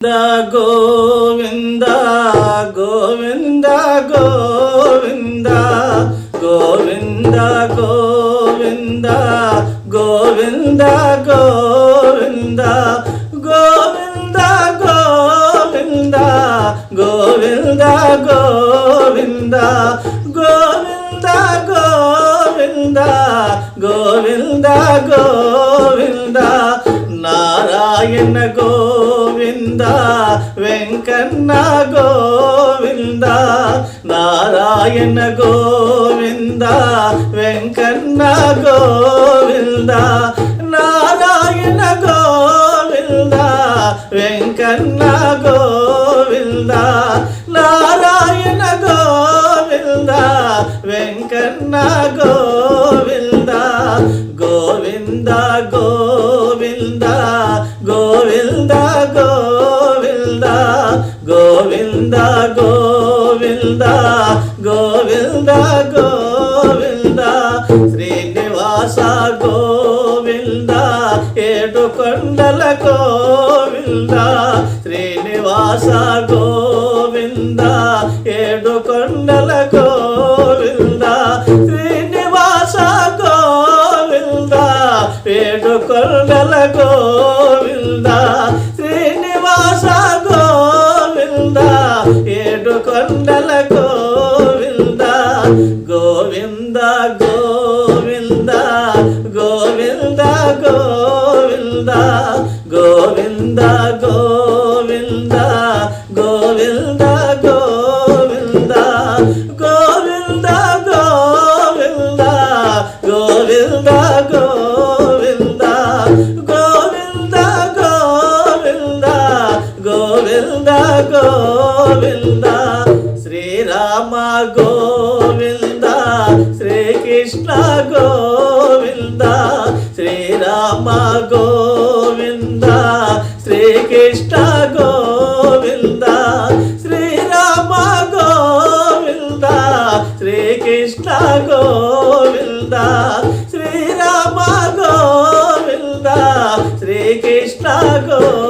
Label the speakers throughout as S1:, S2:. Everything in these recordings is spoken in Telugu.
S1: గోవింద గోవింద గోవింద గోవింద గోవింద గోవింద గోవింద గోవింద గోవింద గోవింద గోవింద గోవింద గోవింద గోవింద గోవింద నారాయణ గో గోవింద వెంకన్న గోవింద నారాయణ గోవింద వెంకన్న గోవింద నారాయణ గోవింద వెంకన్న గోవింద నారాయణ గోవింద వెంకన్న గో గోవింద గోవింద గోవింద గోవింద. శ్రీనివాస గోవింద ఏడు కొండల గోవింద. శ్రీనివాస గోవింద ఏడు కొండల గోవింద. శ్రీనివాస గోవింద ఏడు కొండల గో రామ గోవింద శ్రీకృష్ణ గోవింద శ్రీరామ గోవింద శ్రీకృష్ణ గోవింద శ్రీరామ గోవింద శ్రీకృష్ణ గోవింద శ్రీరామ గోవింద శ్రీకృష్ణ గో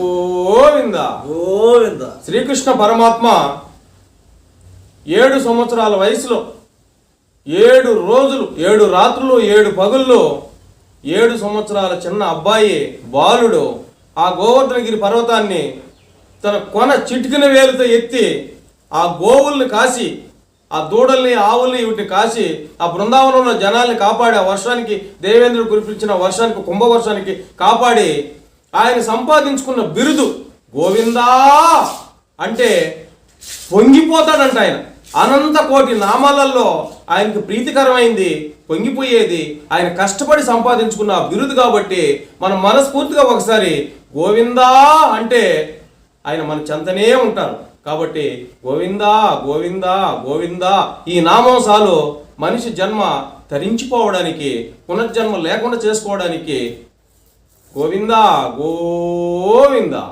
S2: శ్రీకృష్ణ పరమాత్మ ఏడు సంవత్సరాల వయసులో ఏడు రోజులు ఏడు రాత్రులు ఏడు పగుల్లో ఏడు సంవత్సరాల చిన్న అబ్బాయి బాలుడు ఆ గోవర్ధనగిరి పర్వతాన్ని తన కొన చిటికిన వేలుతో ఎత్తి ఆ గోవుల్ని కాసి ఆ దూడల్ని ఆవుల్ని వీటిని కాసి ఆ బృందావనంలో జనాల్ని కాపాడి ఆ వర్షానికి దేవేంద్రుడు కురిపించిన వర్షానికి కుంభవర్షానికి కాపాడి ఆయన సంపాదించుకున్న బిరుదు గోవిందా! అంటే పొంగిపోతాడంట ఆయన. అనంత కోటి నామాలలో ఆయనకు ప్రీతికరమైంది పొంగిపోయేది ఆయన కష్టపడి సంపాదించుకున్న బిరుదు కాబట్టి మనం మనస్ఫూర్తిగా ఒకసారి గోవిందా అంటే ఆయన మన చెంతనే ఉంటారు. కాబట్టి గోవిందా గోవిందా గోవిందా ఈ నామాంశాలు మనిషి జన్మ తరించిపోవడానికి పునర్జన్మ లేకుండా చేసుకోవడానికి గోవిందా గోవిందా.